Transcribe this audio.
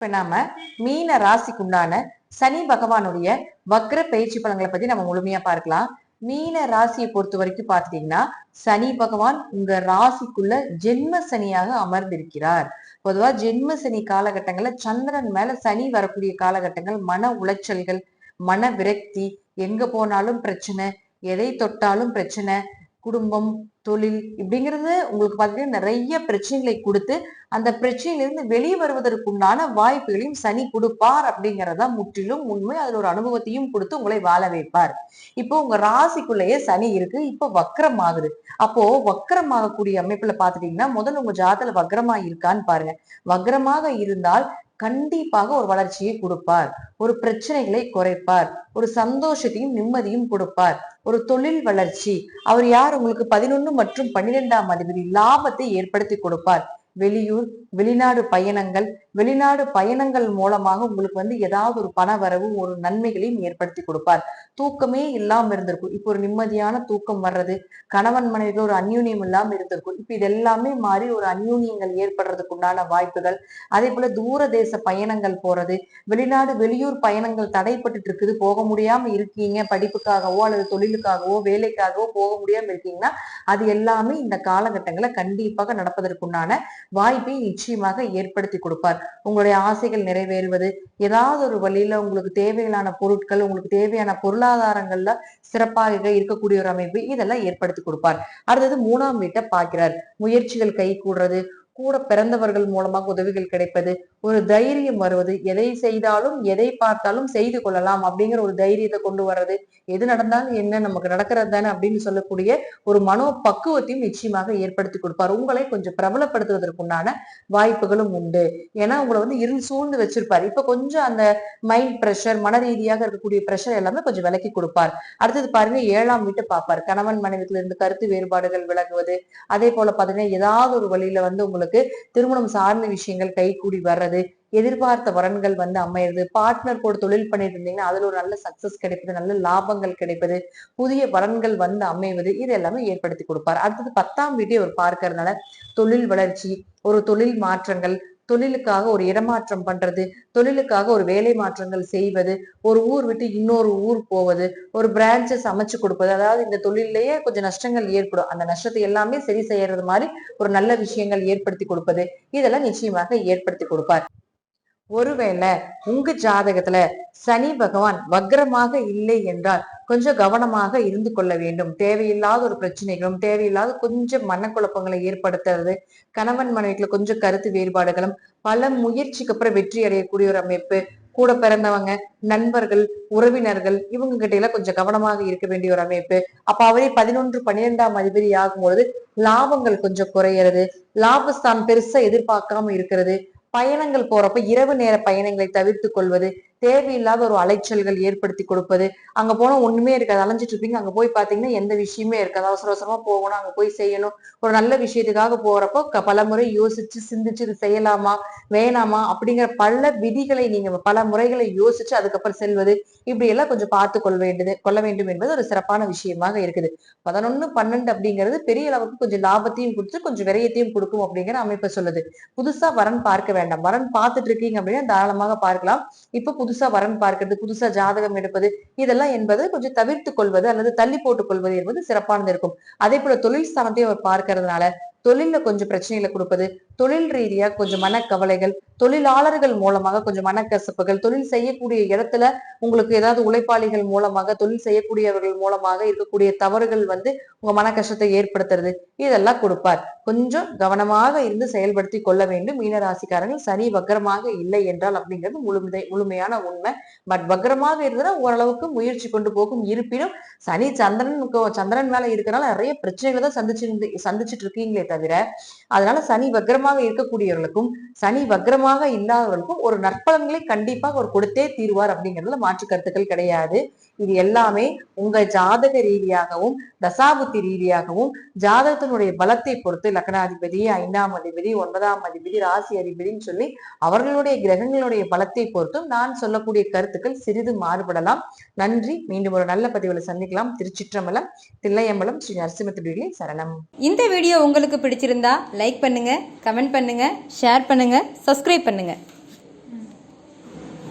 இப்ப நாம மீன ராசிக்குண்டான சனி பகவானுடைய வக்ர பயிற்சி பலன்களை பத்தி நம்ம முழுமையா பார்க்கலாம். மீன ராசியை பொறுத்த வரைக்கும் பார்த்துட்டீங்கன்னா சனி பகவான் உங்க ராசிக்குள்ள ஜென்ம சனியாக அமர்ந்திருக்கிறார். பொதுவா ஜென்ம சனி காலகட்டங்கள்ல சந்திரன் மேல சனி வரக்கூடிய காலகட்டங்கள் மன உளைச்சல்கள் மன விரக்தி எங்க போனாலும் பிரச்சனை எதை தொட்டாலும் பிரச்சனை குடும்பம் தொழில் இப்படிங்கிறது உங்களுக்கு பார்த்தீங்கன்னா நிறைய பிரச்சனைகளை கொடுத்து அந்த பிரச்சனையிலிருந்து வெளியே வருவதற்குண்டான வாய்ப்புகளையும் சனி கொடுப்பார் அப்படிங்கறதா முற்றிலும் உண்மை. அதுல ஒரு அனுபவத்தையும் கொடுத்து உங்களை வாழ வைப்பார். இப்போ உங்க ராசிக்குள்ளேயே சனி இருக்கு. இப்போ வக்ரம் ஆகுது அப்போ வக்கரமாகக்கூடிய அமைப்புல பாத்துட்டீங்கன்னா முதல்ல உங்க ஜாதத்துல வக்கரமா இருக்கான்னு பாருங்க. வக்கரமாக இருந்தால் கண்டிப்பாக ஒரு வளர்ச்சியை கொடுப்பார். ஒரு பிரச்சனைகளை குறைப்பார். ஒரு சந்தோஷத்தையும் நிம்மதியும் கொடுப்பார். ஒரு தொழில் வளர்ச்சி. அவர் யார்? உங்களுக்கு பதினொன்னு மற்றும் பன்னிரெண்டாம் அதிபதி லாபத்தை ஏற்படுத்தி கொடுப்பார். வெளியூர் வெளிநாடு பயணங்கள் வெளிநாடு பயணங்கள் மூலமாக உங்களுக்கு வந்து ஏதாவது ஒரு பண வரவும் ஒரு நன்மைகளையும் ஏற்படுத்தி கொடுப்பார். தூக்கமே இல்லாம இருந்திருக்கும். இப்போ ஒரு நிம்மதியான தூக்கம் வர்றது கணவன் மனைவிக்கு ஒரு அந்யூன்யம் இல்லாம இருந்திருக்கும். இப்ப இது எல்லாமே மாறி ஒரு அந்யூன்யங்கள் ஏற்படுறதுக்கு உண்டான வாய்ப்புகள். அதே போல தூர தேச பயணங்கள் போறது வெளிநாடு வெளியூர் பயணங்கள் தடைப்பட்டு இருக்குது. போக முடியாம இருக்கீங்க படிப்புக்காகவோ அல்லது தொழிலுக்காகவோ வேலைக்காகவோ போக முடியாம இருக்கீங்கன்னா அது எல்லாமே இந்த காலகட்டங்களை கண்டிப்பாக நடப்பதற்குண்டான வாய்ப்பை நிச்சயமாக ஏற்படுத்தி கொடுப்பார். உங்களுடைய ஆசைகள் நிறைவேறுவது ஏதாவது ஒரு வழியில உங்களுக்கு தேவையான பொருட்கள் உங்களுக்கு தேவையான பொருளாதாரங்கள்ல சிறப்பாக இருக்கக்கூடிய ஒரு அமைப்பு இதெல்லாம் ஏற்படுத்தி கொடுப்பார். அடுத்தது மூணாம் வீட்டை பார்க்கிறார். முயற்சிகள் கை கூடுறது கூட பிறந்தவர்கள் மூலமாக உதவிகள் கிடைப்பது ஒரு தைரியம் வருவது எதை செய்தாலும் எதை பார்த்தாலும் செய்து கொள்ளலாம் அப்படிங்கிற ஒரு தைரியத்தை கொண்டு வர்றது எது நடந்தாலும் என்ன நமக்கு நடக்கிறது தானே அப்படின்னு சொல்லக்கூடிய ஒரு மனோ பக்குவத்தையும் நிச்சயமாக ஏற்படுத்தி கொடுப்பார். உங்களை கொஞ்சம் பிரபலப்படுத்துவதற்குண்டான வாய்ப்புகளும் உண்டு. ஏன்னா உங்களை வந்து இருந்து சூழ்ந்து வச்சிருப்பார். இப்ப கொஞ்சம் அந்த மைண்ட் ப்ரெஷர் மன ரீதியாக இருக்கக்கூடிய ப்ரெஷர் எல்லாமே கொஞ்சம் விலக்கி கொடுப்பார். அடுத்தது பாருங்க ஏழாம் வீட்டை பார்ப்பார். கணவன் மனைவிக்குள்ள இருந்து கருத்து வேறுபாடுகள் விலகுவது அதே போல பாத்தீங்கன்னா ஏதாவது ஒரு வழியில வந்து உங்களுக்கு திருமணம் சார்ந்த விஷயங்கள் கைகூடி வர்றது எதிர்பார்த்த வரன்கள் வந்து அமையிறது பார்ட்னர் கூட தொழில் பண்ணிட்டு இருந்தீங்கன்னா அதுல ஒரு நல்ல சக்சஸ் கிடைப்பது நல்ல லாபங்கள் கிடைப்பது புதிய வரன்கள் வந்து அமைவது இது எல்லாமே ஏற்படுத்தி கொடுப்பார். அடுத்தது பத்தாம் வீட்டை அவர் பார்க்கறதுனால தொழில் வளர்ச்சி ஒரு தொழில் மாற்றங்கள் தொழிலுக்காக ஒரு இடமாற்றம் பண்றது தொழிலுக்காக ஒரு வேலை மாற்றங்கள் செய்வது ஒரு ஊர் விட்டு இன்னொரு ஊர் போவது ஒரு பிரான்ச்சஸ் அமைச்சு கொடுப்பது. அதாவது இந்த தொழிலையே கொஞ்சம் நஷ்டங்கள் ஏற்படும். அந்த நஷ்டத்தை எல்லாமே சரி செய்யறது மாதிரி ஒரு நல்ல விஷயங்கள் ஏற்படுத்தி கொடுப்பது. இதெல்லாம் நிச்சயமாக ஏற்படுத்தி கொடுப்பார். ஒருவேளை உங்க ஜாதகத்துல சனி பகவான் வக்ரமாக இல்லை என்றால் கொஞ்சம் கவனமாக இருந்து கொள்ள வேண்டும். தேவையில்லாத ஒரு பிரச்சனைகளும் தேவையில்லாத கொஞ்சம் மனக்குழப்பங்களை ஏற்படுத்துறது கணவன் மனைவிக்குள்ள கொஞ்சம் கருத்து வேறுபாடுகளும் பல முயற்சிக்கு அப்புறம் வெற்றி அடையக்கூடிய ஒரு அமைப்பு கூட பிறந்தவங்க நண்பர்கள் உறவினர்கள் இவங்க கிட்ட எல்லாம் கொஞ்சம் கவனமாக இருக்க வேண்டிய ஒரு அமைப்பு. அப்ப அவரே பதினொன்று பன்னிரெண்டாம் அதிபதி ஆகும்பொழுது லாபங்கள் கொஞ்சம் குறையிறது லாபஸ்தான் பெருசா எதிர்பார்க்காம இருக்கிறது பயணங்கள் போறப்ப இரவு நேர பயணங்களை தவிர்த்து கொள்வது தேவையில்லாத ஒரு அலைச்சல்கள் ஏற்படுத்தி கொடுப்பது. அங்க போனா ஒண்ணுமே இருக்காது. அலைஞ்சிட்டு இருப்பீங்க. அங்க போய் பாத்தீங்கன்னா எந்த விஷயமே இருக்காது. அவசர அவசரமா போகணும். அங்க போய் செய்யணும். ஒரு நல்ல விஷயத்துக்காக போறப்போ பல முறை யோசிச்சு சிந்திச்சு இது செய்யலாமா? வேணாமா? அப்படிங்கிற பல விதிகளை நீங்க பல முறைகளை யோசிச்சு அதுக்கப்புறம் செல்வது. இப்படி எல்லாம் கொஞ்சம் பார்த்து கொள்ள வேண்டியது கொள்ள வேண்டும் என்பது ஒரு சிறப்பான விஷயமாக இருக்குது. பதினொன்னு பன்னெண்டு அப்படிங்கிறது பெரிய அளவுக்கு கொஞ்சம் லாபத்தையும் கொடுத்து கொஞ்சம் விரயத்தையும் கொடுக்கும் அப்படிங்கிற அமைப்பை சொல்லுது. புதுசா வரன் பார்க்க வேண்டாம். வரன் பார்த்துட்டு இருக்கீங்க அப்படின்னா தாராளமாக பார்க்கலாம். இப்ப புதுசா வரன் பார்க்கிறது புதுசா ஜாதகம் எடுப்பது இதெல்லாம் என்பது கொஞ்சம் தவிர்த்து கொள்வது அல்லது தள்ளி போட்டுக் கொள்வது என்பது சிறப்பானது இருக்கும். அதே போல தொழில் ஸ்தானத்தையும் அவர் பார்க்கறதுனால தொழில கொஞ்சம் பிரச்சனைகளை கொடுப்பது தொழில் ரீதியா கொஞ்சம் மனக்கவலைகள் தொழிலாளர்கள் மூலமாக கொஞ்சம் மனக்கசப்புகள் தொழில் செய்யக்கூடிய இடத்துல உங்களுக்கு ஏதாவது உழைப்பாளிகள் மூலமாக தொழில் செய்யக்கூடியவர்கள் மூலமாக இருக்கக்கூடிய தவறுகள் வந்து உங்க மன கஷ்டத்தை ஏற்படுத்துறது. இதெல்லாம் கொடுப்பார். கொஞ்சம் கவனமாக இருந்து செயல்படுத்தி கொள்ள வேண்டும். மீனராசிக்காரர்கள் சனி வக்கரமாக இல்லை என்றால் அப்படிங்கிறது முழுமை முழுமையான உண்மை. பட் வக்கரமாக இருந்ததுன்னா ஓரளவுக்கு முயற்சி கொண்டு போகும். இருப்பினும் சனி சந்திரன் சந்திரன் மேல இருக்கிறனால நிறைய பிரச்சனைகளை தான் சந்திச்சு சந்திச்சுட்டு இருக்கீங்களே தவிர அதனால சனி வக்ரமாக இருக்கக்கூடியவர்களுக்கும் சனி வக்ரமாக இல்லாதவர்களுக்கும் ஒரு நற்பலன்களை கண்டிப்பாக ஒரு கொடுத்தே தீர்வார் அப்படிங்கிறதுல மாற்று கருத்துக்கள் கிடையாது. இது எல்லாமே உங்க ஜாதக ரீதியாகவும் தசாபுத்தி ரீதியாகவும் ஜாதகத்தினுடைய பலத்தை பொறுத்து லக்னாதிபதி ஐந்தாம் அதிபதி ஒன்பதாம் அதிபதி ராசி அதிபதின்னு சொல்லி அவர்களுடைய கிரகங்களுடைய பலத்தை பொறுத்தும் நான் சொல்லக்கூடிய கருத்துக்கள் சிறிது மாறுபடலாம். நன்றி. மீண்டும் ஒரு நல்ல பதிவுல சந்திக்கலாம். திருச்சிற்றம்பலம் தில்லையம்பலம் ஸ்ரீ நரசிம்மத்துடைய சரணம். இந்த வீடியோ உங்களுக்கு பிடிச்சிருந்தா லைக் பண்ணுங்க கமெண்ட் பண்ணுங்க ஷேர் பண்ணுங்க சப்ஸ்கிரைப் பண்ணுங்க.